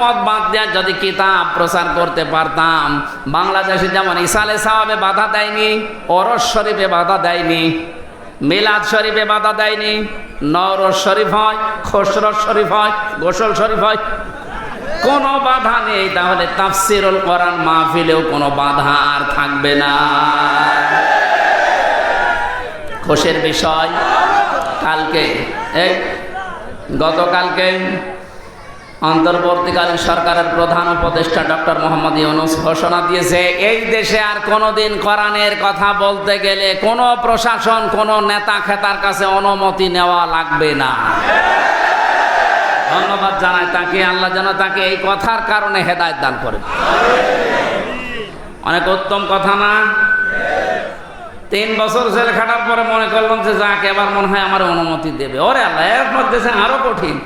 মত বাদ দেওয়া যদি কিতাব প্রচার করতে পারতাম। বাংলাদেশে যেমন ইসালে সাহাবে বাধা দেয়নি অরস শরীফে বাধা দেয়নি, মিলাদ শরীফে বাধা দেয়নি নরস শরীফ হয় খসরস শরীফ হয়, গোসল শরীফ হয়, কোনো বাধা নেই। তাহলে তাফসিরুল কোরআন মাহফিলেও কোনো বাধা আর থাকবে না। খুশের বিষয় কালকে, এই গতকালকে অন্তর্বর্তীকালীন সরকারের প্রধান উপদেষ্টা ডক্টর মোহাম্মদ ইউনুস ঘোষণা দিয়েছে, এই দেশে আর কোনোদিন কোরআনের কথা বলতে গেলে কোনো প্রশাসন, কোনো নেতা খেতার কাছে অনুমতি নেওয়া লাগবে না। ধন্যবাদ জানাই তাকে, আল্লাহ যেন তাকে এই কথার কারণে হেদায়ত দান করে। অনেক উত্তম কথা না? তিন বছর জেল খাটার পরে মনে করলাম যে যাকে এবার মনে হয় আমার অনুমতি দেবে। ওরে আল্লাহ এর মধ্যে যে আরও কঠিন।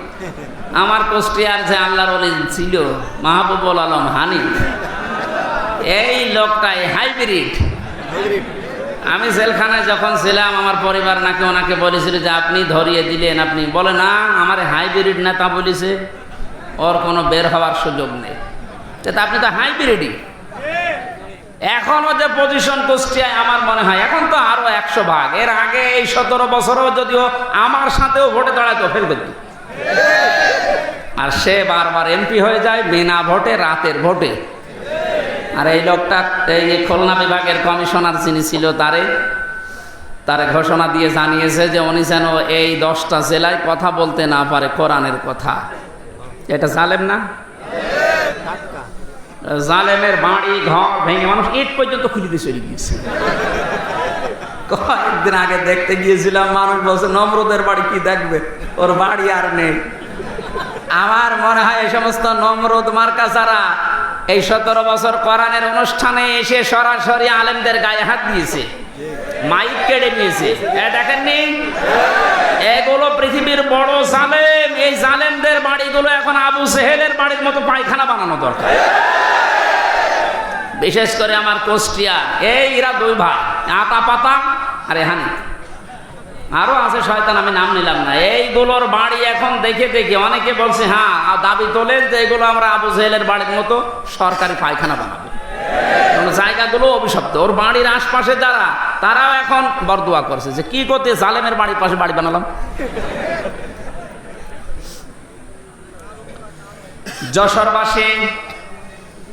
আমার কুষ্টিয়ার যে আল্লাহর ছিল, মাহবুবুল আলম হানি, এই লোকটাই হাইব্রিড। আমি জেলখানায় যখন ছিলাম, আমার পরিবার নাকি ওনাকে বলেছিল যে আপনি ধরিয়ে দিলেন, আপনি বলে, না, আমার হাইব্রিড নেতা বলেছে, ওর কোনো বের হওয়ার সুযোগ নেই। আপনি তো হাইব্রিডই। এখনও যে পজিশন কুষ্টিয়ায় আমার মনে হয়, এখন তো আরও একশো ভাগ। এর আগে এই সতেরো বছরও যদিও আমার সাথেও ভোটে দাঁড়াতো, ফেল করত আর সে বারবার এমপি হয়ে যায়, বিনা ভোটে, রাতের ভোটে। আর এই লোকটা, এই যে খুলনা বিভাগের কমিশনার যিনি ছিল তারে তারে ঘোষণা দিয়ে জানিয়েছে যে উনি যেন এই দশটা জেলায় কথা বলতে না পারে কোরআনের কথা। এটা জালেম না? জালেমের বাড়ি, ঘর ভেঙে মানুষ ইট পর্যন্ত দিয়ে চলে গিয়েছে। কয়েকদিন আগে দেখতে গিয়েছিলাম, মানুষ বলছে, নম্রদের বাড়ি কি দেখবে? ওর বাড়ি আর নেই। আমার মনে হয় এই সমস্ত নম্রদ মার্কা ছাড়া এই সতেরো বছর কোরআনের অনুষ্ঠানে এসে সরাসরি আলেমদের গায়ে হাত দিয়েছে, মাইক কেড়ে নিয়েছে। দেখেননি এগুলো পৃথিবীর বড় জালেম, এই জালেমদের বাড়িগুলো এখন আবু সেহেলের বাড়ির মতো পায়খানা বানানো দরকার। বিশেষ করে আমার কোষ্টিয়া। এই এরা দুই ভাই আতা পাতা আর এহানি আরও আছে শয়তান, আমি নাম নিলাম না। এইগুলোর বাড়ি এখন দেখে দেখে অনেকে বলছে হ্যাঁ দাবি তোলেন যে এগুলো আমরা আবু জেহেলের বাড়ির মতো সরকারি পায়খানা বানাবো। জায়গাগুলো অভিশপ্ত। ওর বাড়ির আশপাশে যারা, তারাও এখন বরদোয়া করছে যে, কি করতে, জালেমের বাড়ির পাশে বাড়ি বানালাম? যশোরবাসী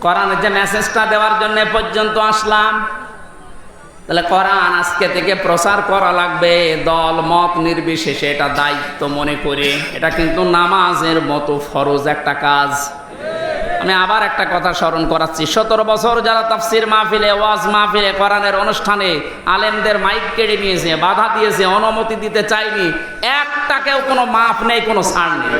কোরআনের যে মেসেজটা দেওয়ার জন্য পর্যন্ত আসলাম। তাহলে কোরআন আজকে থেকে প্রচার করা লাগবে। দল, মত নির্বিশেষে এটা দায়িত্ব মনে করে। এটা কিন্তু নামাজের মতো ফরজ একটা কাজ। আমি আবার একটা কথা স্মরণ করাচ্ছি। সতেরো বছর যারা তাফসির মাহফিলে, ওয়াজ মাহফিলে, কোরআনের অনুষ্ঠানে আলেমদের মাইক কেড়ে নিয়েছে, বাধা দিয়েছে, অনুমতি দিতে চাইনি একটাকেও কোনো মাপ নেই, কোনো ছাড় নেই।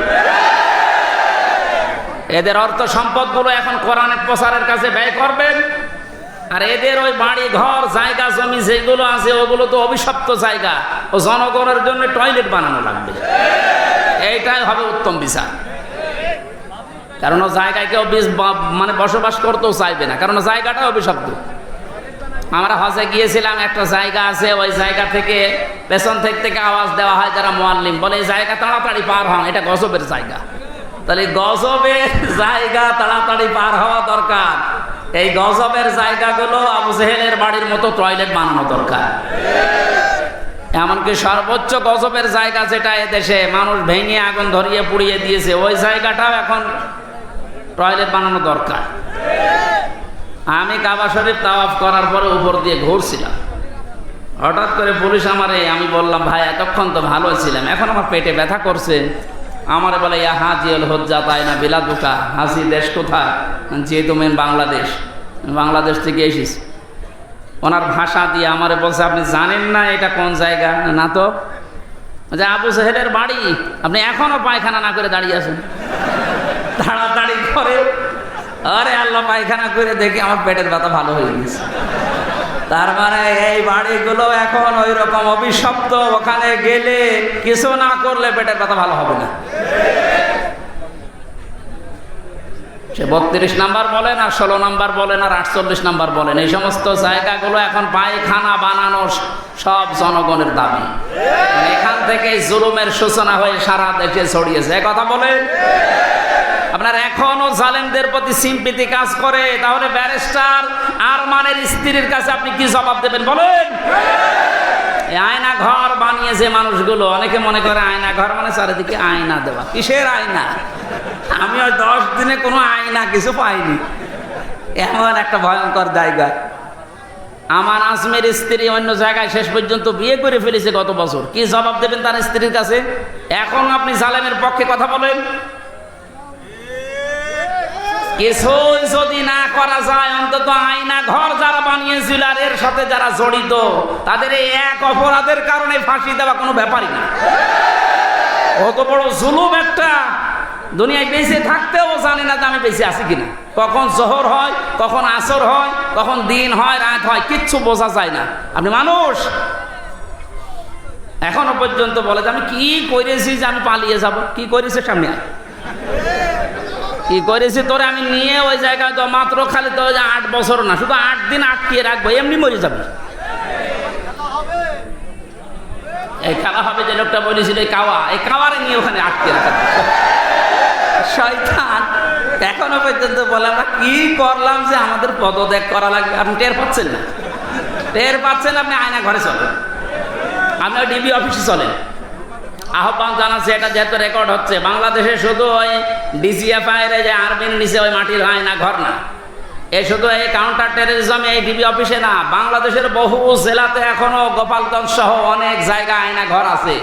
এদের অর্থ সম্পদগুলো এখন কোরআনের প্রচারের কাছে ব্যয় করবেন। আর এদের ওই বাড়ি, ঘর, জায়গা, জমি যেগুলো আছে, ওগুলো তো অভিশপ্ত জায়গা। ও জনগণের জন্য টয়লেট বানানো লাগবে। এইটাই হবে উত্তম বিচার। কারণ ও জায়গায় কেউ মানে বসবাস করতেও চাইবে না। কারণ জায়গাটা অভিশপ্ত। আমরা হজে গিয়েছিলাম, একটা জায়গা আছে, ওই জায়গা থেকে পেছন থেকে থেকে আওয়াজ দেওয়া হয় যারা মোয়াল্লিম। বলে, এই জায়গা তাড়াতাড়ি পার হন, এটা গজবের জায়গা। তাহলে গজবের জায়গা তাড়াতাড়ি পার হওয়া দরকার। এই গজবের জায়গাগুলো আবু জেহেলের বাড়ির মতো টয়লেট বানানো দরকার। এমনকি সর্বোচ্চ গজবের জায়গা যেটা এদেশে মানুষ ভেঙে আগুন ধরিয়ে পুড়িয়ে দিয়েছে, ওই জায়গাটাও এখন টয়লেট বানানো দরকার। আমি কাবা শরীফ তাওয়াফ করার পরে উপর দিয়ে ঘুরছিলাম। হঠাৎ করে পুলিশ আমারে, আমি বললাম, ভাই, এতক্ষণ তো ভালো ছিলাম, এখন আমার পেটে ব্যথা করছে। আমারে বলে, ইয়া হাজিউল হজ্জা, তাই না বিলাদুকা হাজি দেশ কোথায়? যেহেতু মেন বাংলাদেশ বাংলাদেশ থেকে এসেছি। ওনার ভাষা দিয়ে আমারে বলছে, আপনি জানেন না এটা কোন জায়গা? না তো? যে আবু সাহেবের বাড়ি। আপনি এখনও পায়খানা না করে দাঁড়িয়ে আছেন। তাড়াতাড়ি করে আরে আল্লাহ, পায়খানা করে দেখি আমার পেটের ব্যথা ভালো হয়ে গেছে। তার মানে এই বাড়িগুলো এখন ওই রকম অভিশপ্ত, ওখানে গেলে কিছু না করলে পেটের ব্যথা ভালো হবে না। সে বত্রিশ নাম্বার বলেন আর ষোলো নাম্বার বলেন আর আটচল্লিশ নাম্বার বলেন। এই সমস্ত জায়গাগুলো এখন পায়খানা বানানো সব জনগণের দাবি। এখান থেকে জুলুমের সূচনা হয়ে সারা দেশে ছড়িয়েছে। কথা বলেন? আপনার এখনও জালেমদের প্রতি সিম্পিতি কাজ করে, তাহলে ব্যারিস্টার আর মানের স্ত্রীর কাছে আপনি কি জবাব দেবেন বলেন? আয়না ঘর বানিয়েছে মানুষগুলো। অনেকে মনে করে আয়না ঘর মানে চারিদিকে আয়না দেওয়া। কিসের আয়না? আমি ওই দশ দিনে কোনো আয়না কিছু পাইনি। এমন একটা ভয়ঙ্কর জায়গা। আমার আজমের স্ত্রী অন্য জায়গায় শেষ পর্যন্ত বিয়ে করে ফেলেছে গত বছর। কি জবাব দেবেন তার স্ত্রীর কাছে? এখন আপনি জালেমের পক্ষে কথা বলেন। কিছুই যদি না করা যায়, অন্তত আয়না ঘর যারা বানিয়েছিল আর এর সাথে যারা জড়িত, তাদের এই এক অপরাধের কারণে ফাঁসি দেওয়া কোনো ব্যাপারই না। অত বড় জুলুম একটা। দুনিয়ায় বেঁচে থাকতেও জানি না যে আমি বেঁচে আছি কিনা। কখন জহর হয়, কখন আসর হয়, কখন দিন হয়, রাত হয়, কিচ্ছু বোঝা যায় না। আপনি মানুষ। এখনও পর্যন্ত বলে যে আমি কি করেছি যে আমি পালিয়ে যাব? কি করেছে সামনে আয়। কি করেছি? তোরে আমি নিয়ে ওই জায়গায় তো মাত্র খালি তো আট বছর না, শুধু আট দিন আটকিয়ে রাখব, এমনি মরে যাবে। এই খেলা হবে যে লোকটা বলেছিল, এই কাওয়া এই কাওয়ারে নিয়ে ওখানে আটকে রাখা। শয়তান, এখনও পর্যন্ত বলে আমরা কি করলাম যে আমাদের পদত্যাগ করা লাগবে? আপনি টের পাচ্ছেন না। টের পাচ্ছেন আপনি আয়না ঘরে চলেন। আপনার ডিবি অফিসে চলেন। আহ্বান জানাচ্ছে, এটা যেহেতু রেকর্ড হচ্ছে। বাংলাদেশে শুধু ওই ডিজিএফআই এর যে আর্মির নিচে ওই মাটির আয়না ঘর না। এ শুধু এই কাউন্টার টেরোরিজম এই ডিবি অফিসে না, বাংলাদেশের বহু জেলাতে এখনও গোপালগঞ্জ সহ অনেক জায়গায় আয়না ঘর আছে।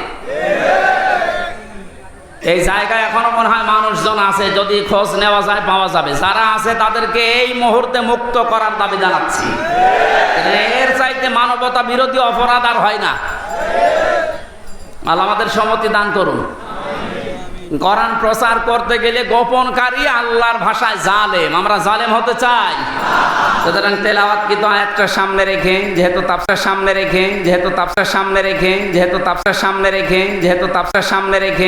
এই জায়গায় এখনও মনে হয় মানুষজন আছে, যদি খোঁজ নেওয়া যায়, পাওয়া যাবে। যারা আছে তাদেরকে এই মুহূর্তে মুক্ত করার দাবি জানাচ্ছি। এর চাইতে মানবতা বিরোধী অপরাধ আর হয় না। আল্লাহ আমাদের সম্মতি দান করুন। কোরআন প্রচার করতে গেলে গোপনকারী আল্লাহর ভাষায় জালেম। আমরা জালেম হতে চাই। সুতরাং তেলাওয়াত কিন্তু আয়াতটা সামনে রেখে, যেহেতু তাপসার সামনে রেখে, যেহেতু তাপসার সামনে রেখে, যেহেতু তাপসার সামনে রেখে, যেহেতু তাপসার সামনে রেখে।